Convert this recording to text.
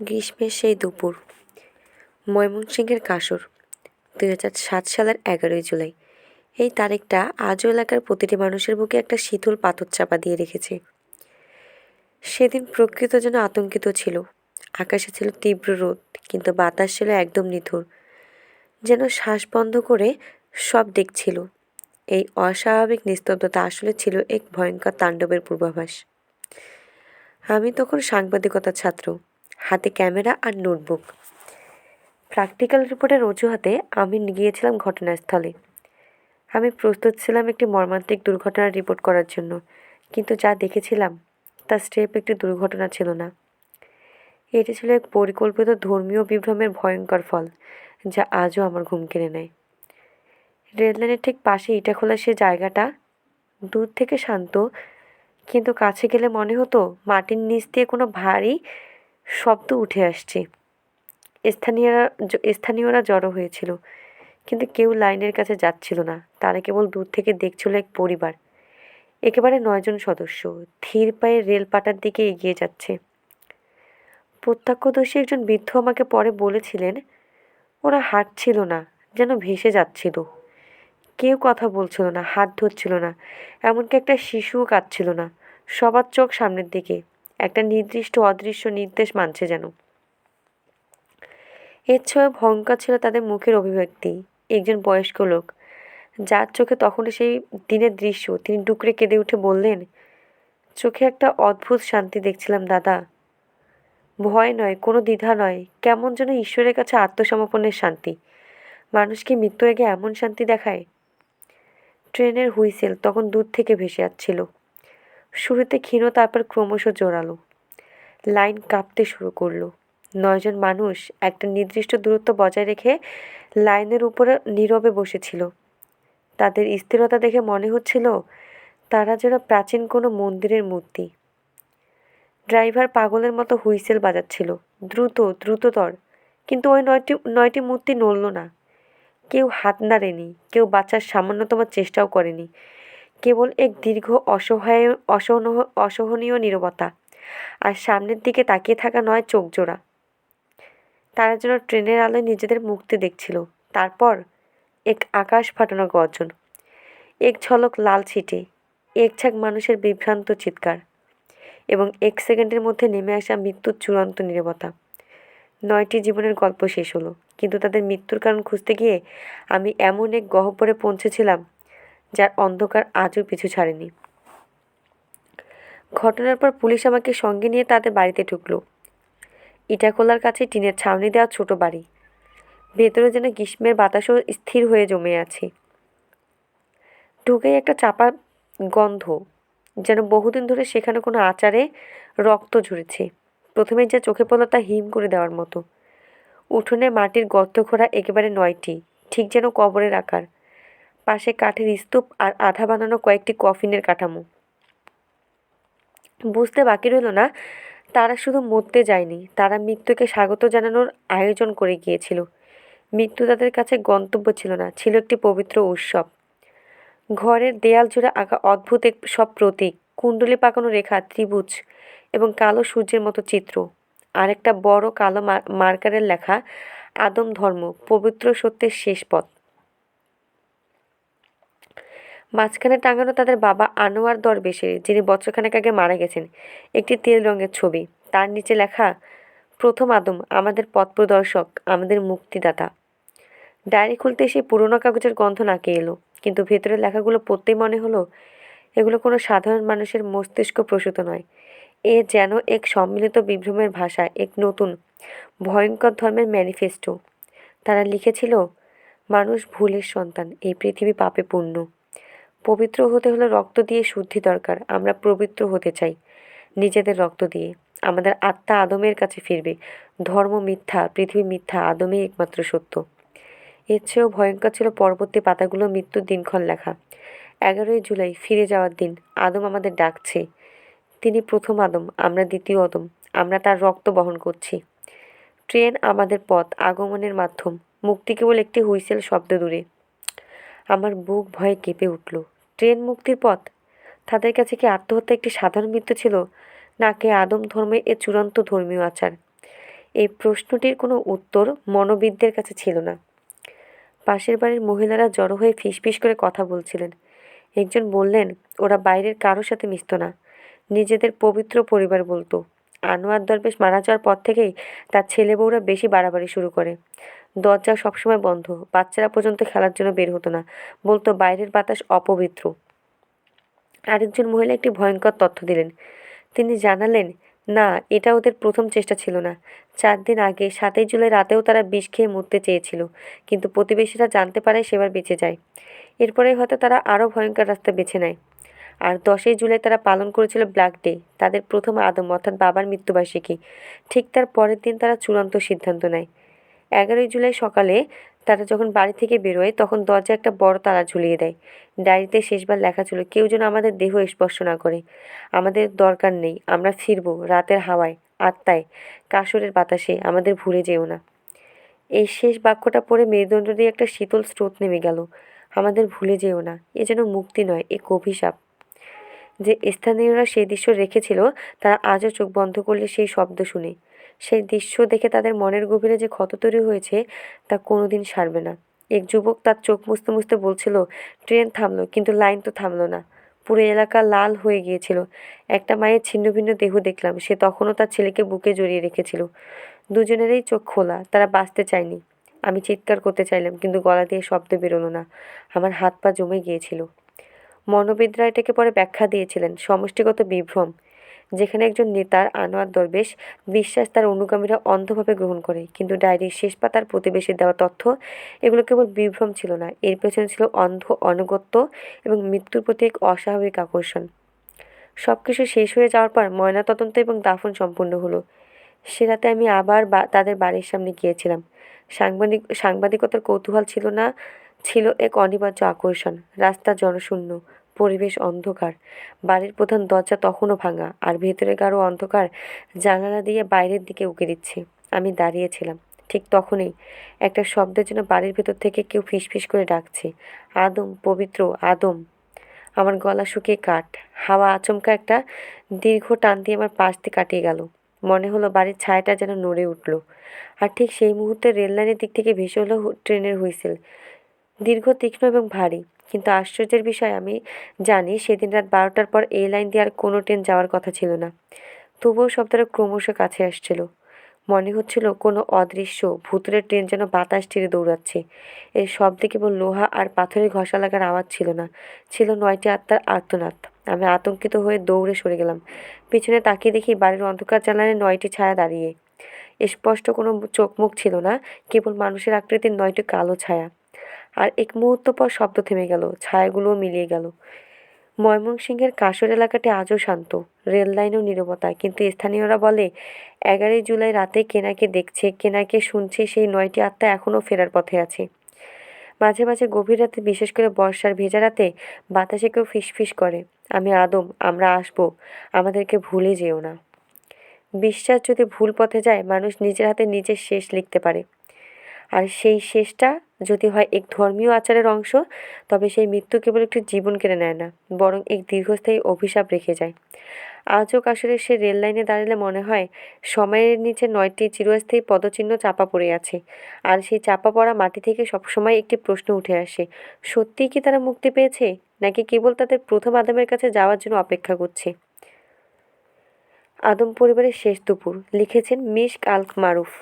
গ্রীষ্মের সেই দুপুর। ময়মনসিংহের কাসর, দুই হাজার সাত সালের এগারোই জুলাই। এই তারিখটা আজও এলাকার প্রতিটি মানুষের বুকে একটা শীতল পাথর চাপা দিয়ে রেখেছে। সেদিন প্রকৃত যেন আতঙ্কিত ছিল। আকাশে ছিল তীব্র রোদ, কিন্তু বাতাস ছিল একদম নিথুর। যেন শ্বাস বন্ধ করে সব দেখছিল। এই অস্বাভাবিক নিস্তব্ধতা আসলে ছিল এক ভয়ঙ্কর তাণ্ডবের পূর্বাভাস। আমি তখন সাংবাদিকতার ছাত্র। হাতে ক্যামেরা আর নোটবুক। প্র্যাকটিক্যাল রিপোর্টের অজুহাতে আমি গিয়েছিলাম ঘটনাস্থলে। আমি প্রস্তুত ছিলাম একটি মর্মান্তিক দুর্ঘটনার রিপোর্ট করার জন্য, কিন্তু যা দেখেছিলাম, তা স্টেপ একটি দুর্ঘটনা ছিল না। এটি ছিল এক পরিকল্পিত ধর্মীয় বিভ্রমের ভয়ঙ্কর ফল, যা আজও আমার ঘুম কেড়ে নেয়। রেললাইনের ঠিক পাশে ইটা খোলা সে জায়গাটা দূর থেকে শান্ত, কিন্তু কাছে গেলে মনে হতো মাটির নিচ দিয়ে কোনো ভারী শব্দ উঠে আসছে। স্থানীয়রা স্থানীয়রা জড়ো হয়েছিল। কিন্তু কেউ লাইনের কাছে যাচ্ছিল না। তারা কেবল দূর থেকে দেখছিল এক পরিবার। একেবারে নয়জন সদস্য। ধীর পায়ে রেলপাটার দিকে এগিয়ে যাচ্ছে। প্রত্যক্ষদর্শী একজন বৃদ্ধ আমাকে পরে বলেছিলেন, ওরা হাঁটছিল না, যেন ভেসে যাচ্ছিল। কেউ কথা বলছিল না, হাত ধরছিল না। এমনকি একটা শিশুও কাঁদছিল না। সবার চোখ সামনের দিকে। একটা নির্দিষ্ট অদৃশ্য নির্দেশ মানছে যেন। এর ছয় ভয়ঙ্কর ছিল তাদের মুখের অভিব্যক্তি। একজন বয়স্ক লোক, যার চোখে তখনই সেই দিনের দৃশ্য। তিনি ডুকরে কেঁদে উঠে বললেন, চোখে একটা অদ্ভুত শান্তি দেখছিলাম, দাদা। ভয় নয়, কোনো দ্বিধা নয়। কেমন যেন ঈশ্বরের কাছে আত্মসমর্পণের শান্তি। মানুষকে মৃত্যুর আগে এমন শান্তি দেখায়? ট্রেনের হুইসেল তখন দূর থেকে ভেসে যাচ্ছিল শুরুতে ক্ষীণ, তারপর ক্রমশ জোরালো। লাইন কাঁপতে শুরু করল। নয়জন মানুষ একটা নির্দিষ্ট দূরত্ব বজায় রেখে লাইনের উপরে নীরবে বসেছিল। তাদের স্থিরতা দেখে মনে হচ্ছিল তারা যেন প্রাচীন কোনো মন্দিরের মূর্তি। ড্রাইভার পাগলের মতো হুইসেল বাজাচ্ছিল। দ্রুত, দ্রুততর। কিন্তু ওই নয়টি নয়টি মূর্তি নড়ল না। কেউ হাত নাড়েনি, কেউ বাঁচার সামান্যতম চেষ্টাও করেনি। কেবল এক দীর্ঘ অসহায় অসহন অসহনীয় নীরবতা। আর সামনের দিকে তাকিয়ে থাকা নয় চোখ জোড়া তারা যেন ট্রেনের আলোয় নিজেদের মুক্তি দেখছিল। তারপর এক আকাশ ফাটানো গর্জন। এক ঝলক লাল ছিটে। এক ছাক মানুষের বিভ্রান্ত চিৎকার। এবং এক সেকেন্ডের মধ্যে নেমে আসা মৃত্যুর চূড়ান্ত নীরবতা। নয়টি জীবনের গল্প শেষ হলো। কিন্তু তাদের মৃত্যুর কারণ খুঁজতে গিয়ে আমি এমন এক গহ্বরে পৌঁছেছিলাম যার অন্ধকার আজও পিছু ছাড়েনি। ঘটনার পর পুলিশ আমাকে সঙ্গে নিয়ে তাদের বাড়িতে ঢুকলো। ইটাখোলার কাছে টিনের ছাউনি দেওয়া ছোট বাড়ি। ভেতরে যেন গ্রীষ্মের বাতাসও স্থির হয়ে জমে আছে। ঢুকেই একটা চাপা গন্ধ, যেন বহুদিন ধরে সেখানে কোনো আচারে রক্ত ঝরেছে। প্রথমে যা চোখে পড়ল তা হিম করে দেওয়ার মতো। উঠোনে মাটির গর্ত খোঁড়া একেবারে নয়টি, ঠিক যেন কবরের আকার। পাশে কাঠের স্তূপ আর আধা বানানো কয়েকটি কফিনের কাঠামো। বুঝতে বাকি রইল না, তারা শুধু মরতে যায়নি, তারা মৃত্যুকে স্বাগত জানানোর আয়োজন করে গিয়েছিল। মৃত্যু তাদের কাছে গন্তব্য ছিল না, ছিল একটি পবিত্র উৎসব। ঘরের দেয়াল জুড়ে আঁকা অদ্ভুত এক সব প্রতীক, কুণ্ডলি পাকানো রেখা, ত্রিভুজ এবং কালো সূর্যের মতো চিত্র। আর একটা বড় কালো মার্কারের লেখা আদম ধর্ম পবিত্র সত্যের শেষ পথ। মাঝখানে টাঙানো তাদের বাবা আনোয়ার দরবেশের যিনি বছরখানেক আগে মারা গেছেন। একটি তেল রঙের ছবি। তার নিচে লেখা, প্রথম আদম, আমাদের পথ প্রদর্শক আমাদের মুক্তিদাতা। ডায়েরি খুলতে সেই পুরোনো কাগজের গন্ধ নাকে এলো, কিন্তু ভেতরের লেখাগুলো পড়তেই মনে হলো, এগুলো কোনো সাধারণ মানুষের মস্তিষ্ক প্রসূত নয়। এ যেন এক সম্মিলিত বিভ্রমের ভাষা, এক নতুন, ভয়ঙ্কর ধর্মের ম্যানিফেস্টো। তারা লিখেছিল, মানুষ ভুলের সন্তান, এই পৃথিবী পাপে পূর্ণ। পবিত্র হতে হলে রক্ত দিয়ে শুদ্ধি দরকার, আমরা পবিত্র হতে চাই নিজেদের রক্ত দিয়ে। আমাদের আত্মা আদমের কাছে ফিরবে। ধর্ম মিথ্যা, পৃথিবী মিথ্যা আদমেই একমাত্র সত্য। এর চেয়েও ভয়ঙ্কর ছিল পরবর্তী পাতাগুলো মৃত্যুর দিনক্ষণ লেখা। এগারোই জুলাই, ফিরে যাওয়ার দিন। আদম আমাদের ডাকছে। তিনি প্রথম আদম, আমরা দ্বিতীয় আদম। আমরা তার রক্ত বহন করছি। ট্রেন আমাদের পথ, আগমনের মাধ্যম। মুক্তি কেবল একটি হুইসেল শব্দ দূরে। আমার বুক ভয়ে কেঁপে উঠল। ট্রেন মুক্তির পথ? তাদের কাছে কি আত্মহত্যা একটি সাধারণ মৃত্যু ছিল? নাকি আদম ধর্মে এ চূড়ান্ত ধর্মীয় আচার? এই প্রশ্নটির কোনো উত্তর মনোবিদদের কাছে ছিল না। পাশের বাড়ির মহিলারা জড়ো হয়ে ফিসফিস করে কথা বলছিলেন। একজন বললেন, ওরা বাইরের কারোর সাথে মিশত না। নিজেদের পবিত্র পরিবার বলতো। আনোয়ার দরবেশ মারা যাওয়ার পর থেকেই তার ছেলে বউরা বেশি বাড়াবাড়ি শুরু করে। দরজা সবসময় বন্ধ। বাচ্চারা পর্যন্ত খেলার জন্য বের হতো না। বলতো, বাইরের বাতাস অপবিত্র। আরেকজন মহিলা একটি ভয়ঙ্কর তথ্য দিলেন। তিনি জানালেন, না, এটা ওদের প্রথম চেষ্টা ছিল না। চার দিন আগে, সাতই জুলাই রাতেও তারা বিষ খেয়ে মরতে চেয়েছিল, কিন্তু প্রতিবেশীরা জানতে পারে সেবার বেঁচে যায়। এরপরে হয়তো তারা আরও ভয়ঙ্কর রাস্তা বেছে নেয়। আর দশই জুলাই তারা পালন করেছিল ব্ল্যাক ডে, তাদের প্রথম আদম, অর্থাৎ বাবার মৃত্যুবার্ষিকী। ঠিক তার পরের দিন তারা চূড়ান্ত সিদ্ধান্ত নেয়। এগারোই জুলাই সকালে তারা যখন বাড়ি থেকে বেরোয়, তখন দরজায় একটা বড় তালা ঝুলিয়ে দেয়। ডায়েরিতে শেষবার লেখা ছিল, কেউ যেন আমাদের দেহ স্পর্শ না করে। আমাদের দরকার নেই, আমরা ফিরবো রাতের হাওয়ায়, আত্মায়। কাসরের বাতাসে, আমাদের ভুলে যেও না। এই শেষ বাক্যটা পড়ে মেরুদণ্ড দিয়ে একটা শীতল স্রোত নেমে গেল। আমাদের ভুলে যেও না, এ যেন মুক্তি নয় এক অভিশাপ যে স্থানীয়রা সেই দৃশ্য রেখেছিল, তারা আজও চোখ বন্ধ করলে সেই শব্দ শুনে। সেই দৃশ্য দেখে তাদের মনের গভীরে যে ক্ষত তৈরি হয়েছে, তা কোনোদিন সারবে না। এক যুবক তার চোখ মুছতে মুছতে বলছিল, ট্রেন থামলো, কিন্তু লাইন তো থামলো না। পুরো এলাকা লাল হয়ে গিয়েছিল। একটা মায়ের ছিন্ন ভিন্ন দেহ দেখলাম। সে তখনও তার ছেলেকে বুকে জড়িয়ে রেখেছিল। দুজনেরই চোখ খোলা, তারা বাঁচতে চায়নি। আমি চিৎকার করতে চাইলাম, কিন্তু গলা দিয়ে শব্দ বেরোলো না। আমার হাত পা জমে গিয়েছিল। মনোবিদরা এটাকে পরে ব্যাখ্যা দিয়েছিলেন। সমষ্টিগত বিভ্রম। যেখানে একজন নেতার আনোয়ার দরবেশ বিশ্বাস তার অনুগামীরা অন্ধভাবে গ্রহণ করে। কিন্তু ডায়েরির শেষ পাতার প্রতিবেশীর দেওয়া তথ্য এগুলো কেবল বিভ্রম ছিল না, এর পেছনে ছিল অন্ধ, অনুগত্য এবং মৃত্যুর প্রতি এক অস্বাভাবিক আকর্ষণ। সব কিছু শেষ হয়ে যাওয়ার পর ময়নাতদন্ত এবং দাফন সম্পূর্ণ হলো। সে রাতে আমি আবার তাদের বাড়ির সামনে গিয়েছিলাম। সাংবাদিক, সাংবাদিকতার কৌতূহল ছিল না, ছিল এক অনিবার্য আকর্ষণ, রাস্তা জনশূন্য। পরিবেশ অন্ধকার। বাড়ির প্রধান দরজা তখনও ভাঙা আর ভেতরে গাঢ় অন্ধকার জানালা দিয়ে বাইরের দিকে উঁকে দিচ্ছে। আমি দাঁড়িয়েছিলাম। ঠিক তখনই একটা শব্দের জন্য বাড়ির ভেতর থেকে কেউ ফিসফিস করে ডাকছে। আদম, পবিত্র আদম। আমার গলা শুকিয়ে কাঠ। হাওয়া আচমকা একটা দীর্ঘ টান দিয়ে আমার পাশ দিয়ে কাটিয়ে গেল। মনে হলো বাড়ির ছায়াটা যেন নড়ে উঠল। আর ঠিক সেই মুহূর্তে রেললাইনের দিক থেকে ভেসে হলো ট্রেনের হুইসেল। দীর্ঘ, তীক্ষ্ণ এবং ভারী। কিন্তু আশ্চর্যের বিষয়, আমি জানি সেদিন রাত বারোটার পর এই লাইন দিয়ে আর কোনো ট্রেন যাওয়ার কথা ছিল না। তবুও শব্দটা ক্রমশ কাছে আসছিল। মনে হচ্ছিল কোনো অদৃশ্য ভুতুরের ট্রেন যেন বাতাস টেনে দৌড়াচ্ছে। এর শব্দে কেবল লোহা আর পাথরের ঘষা লাগার আওয়াজ ছিল না। ছিল নয়টি আত্মার আর্তনাদ। আমি আতঙ্কিত হয়ে দৌড়ে সরে গেলাম। পিছনে তাকিয়ে দেখি বাড়ির অন্ধকার জানালে নয়টি ছায়া দাঁড়িয়ে। স্পষ্ট কোনো চোখ মুখ ছিল না। কেবল মানুষের আকৃতির নয়টি কালো ছায়া। আর এক মুহূর্ত পর শব্দ থেমে গেল, ছায়াগুলোও মিলিয়ে গেল। ময়মনসিংহের কাশর এলাকাটি আজও শান্ত, রেল লাইনেও নীরবতা কিন্তু স্থানীয়রা বলে, এগারোই জুলাই রাতে কেনাকে দেখছে, কেনাকে শুনছে, সেই নয়টি আত্মা এখনও ফেরার পথে আছে। মাঝে মাঝে গভীর রাতে, বিশেষ করে বর্ষার ভেজা রাতে, বাতাসে কেউ ফিসফিস করে, আমি আদম, আমরা আসব, আমাদেরকে ভুলে যেও না। বিশ্বাস যদি ভুল পথে যায়, মানুষ নিজের হাতে নিজের শেষ লিখতে পারে। আর সেই শেষটা যদি হয় এক ধর্মীয় আচারের অংশ, তবে সেই মৃত্যু কেবল একটি জীবন কেড়ে নেয় না, বরং এক দীর্ঘস্থায়ী অভিশাপ রেখে যায়। আজও কাশরে সে রেল লাইনে দাঁড়ালে মনে হয়, সময়ের নিচে নয়টি চিরস্থায়ী পদচিহ্ন চাপা পড়ে আছে, আর সেই চাপা পড়া মাটি থেকে সবসময় একটি প্রশ্ন উঠে আসে সত্যিই কি তারা মুক্তি পেয়েছে, নাকি কেবল তাদের প্রথম আদমের কাছে যাওয়ার জন্য অপেক্ষা করছে? আদম পরিবারের শেষ দুপুর, লিখেছেন মিশক আল মারুফ।